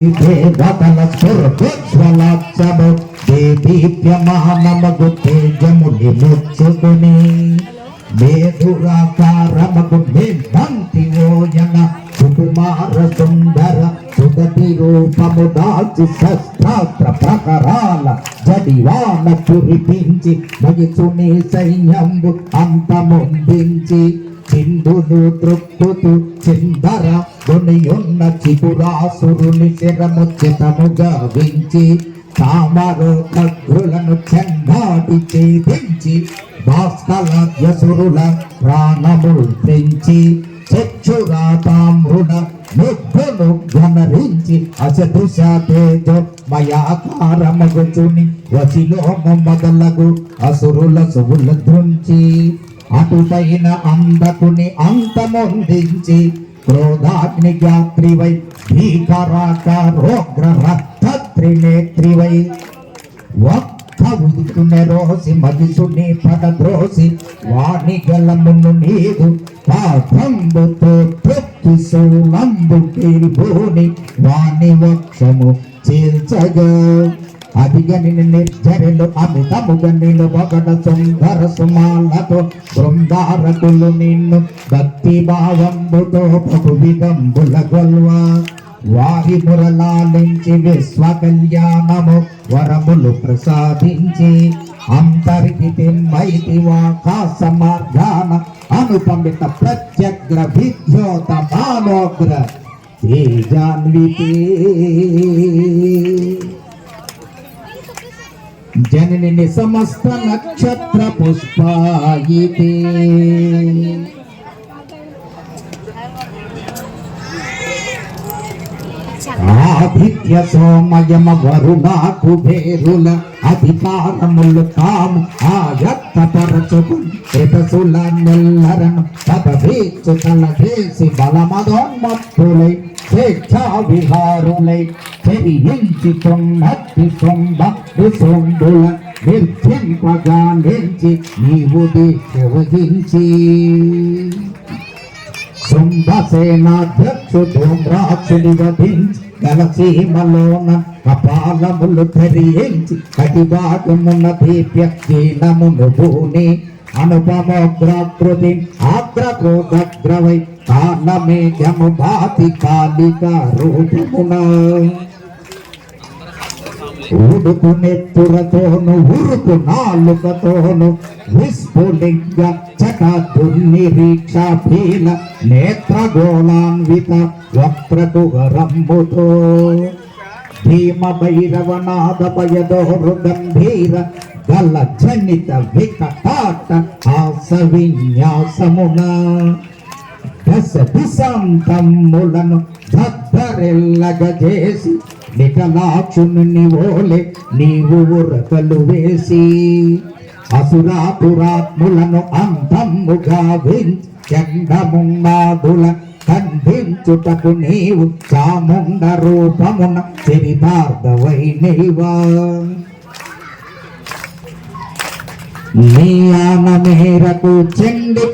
దేవతల స్ఫుర్జ్వలాక్షము దేదీప్యమానమగు తేజముని ముచ్చుకుని మేధురాకారమగు మేంతి ఓయన సుకుమార సుందర సుగతి రూపము దాచి శస్త్రాస్త్ర ప్రకరాల జడివాన కురిపించి మగిసుని సైన్యంబు అంతమొందించి సింధుడు తృప్తుతు చిందర దునియున్న చిగురాసురుని శిరముచితముగా వించి తామరు ఖగ్రులను చెండాటి భాస్కల యసురుల ప్రాణములు పెంచి చక్షురాతామృణ ముగ్గును ఘనరించి అసదుష తేజో మయాకారమగుచుని వసిలోము మొదలగు అసురుల సువుల ధృంచి అటుపైన అందకుని అంతమొందించి క్రోధాగ్ని గాత్రివై భీకరాకారోగ్ర రక్త ఒక్క ఉదుకునే రోసి మగిసుని పడద్రోసి వాణి గలమును నీదు పాఠంబుతో తృప్తి సూలంబు భూని వాణి వక్షము చీల్చగా అదిగని నిర్జరులు అమితముగా నిన్ను ఒకట సుందర సుమాలతో బృందారకులు నిన్ను భక్తి భావంబుతో బహువిధంబుల గొల్వా. వారి మురలాలించి విశ్వ కళ్యాణము వరములు ప్రసాదించి అంతరికి తిమ్మైతి వాకాశ మార్గాన అనుపమిత ప్రత్యగ్ర విద్యోత మానోగ్ర తేజాన్వితే. జనని సమస్త నక్షత్ర పుష్పాయితే. ఆదిత్య సోమయమ వరుణ కుబేరుల అధికారములు తాము ఆయత్త పరచుకు ఎతసుల నెల్లరను పదవేచ్చు తలవేసి బలమదోన్మత్తులై స్వేచ్ఛా విహారులై చెరియించి తొన్నట్టి సొంబ సొంబుల నిర్చింపగా నిలిచి నీవు దీక్ష వహించి శుంభసేనాధ్యక్షుడు ధూమ్రాక్షుని వధించి గలసీమలోన కపాలములు ధరించి కటిభాగమున దీప్య కీలమును భూని అనుపమోగ్రాకృతి ఆగ్రక్రోధగ్రవై కాలమేఘము భాతి కాళిక రూపమున ఊడుకు నెత్తురతోను ఉరుకు నాలుకతోను విస్ఫులింగ చట దుర్నిరీక్ష భీల నేత్రగోళాన్విత వక్రకుహరంబుతో భీమ భైరవనాథ భయదో హృదంభీర గల జనిత వికటాట ఆస విన్యాసమున దశ దిశాంతములను భద్దరెల్లగజేసి నికలాక్షుని ఓలే నీవు ఉరకలు వేసి. అసురాపురాత్ములను అంతముగా చండమున్నాదుల ఖండించుటకు నీవు చాముండ రూపమున చెవి చరితార్థవై నీవా. నీ ఆన మేరకు చెండి